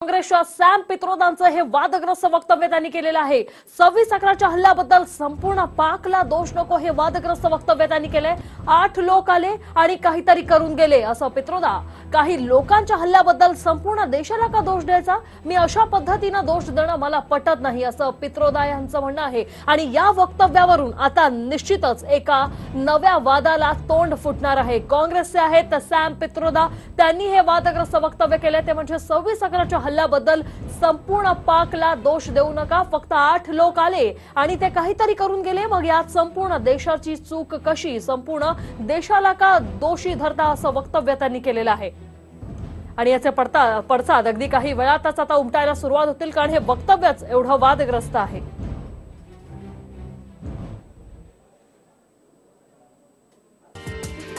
काँग्रेसच्या सॅम पित्रोदांचं हे वादग्रस्त वक्तव्य त्यांनी केलेलं आहे. सव्वीस अकराच्या हल्ल्याबद्दल संपूर्ण पाकला दोष नको हे वादग्रस्त वक्तव्य त्यांनी केलंय. आठ लोक आले आणि काहीतरी करून गेले असं पित्रोदा. काही लोकांच्या हल्ल्याबद्दल संपूर्ण देशाला का दोष द्यायचा? मी अशा पद्धतीनं दोष देणं मला पटत नाही असं पित्रोदा यांचं म्हणणं आहे. आणि या वक्तव्यावरून आता निश्चितच एका नव्या वादाला तोंड फुटणार आहे. काँग्रेसचे आहेत सॅम पित्रोदा. त्यांनी हे वादग्रस्त वक्तव्य केले ते म्हणजे सव्वीस अकराच्या हल्ल्याबद्दल संपूर्ण पाकला दोष देऊ नका. फक्त आठ लोक आले आणि ते काहीतरी करून गेले. मग यात संपूर्ण देशाची चूक कशी? संपूर्ण देशाला का दोषी धरता असं वक्तव्य त्यांनी केलेलं आहे? आणि याचे पडता पडसाद अगदी काही वेळातच आता उमटायला सुरुवात होतील कारण हे वक्तव्यच एवढं वादग्रस्त आहे.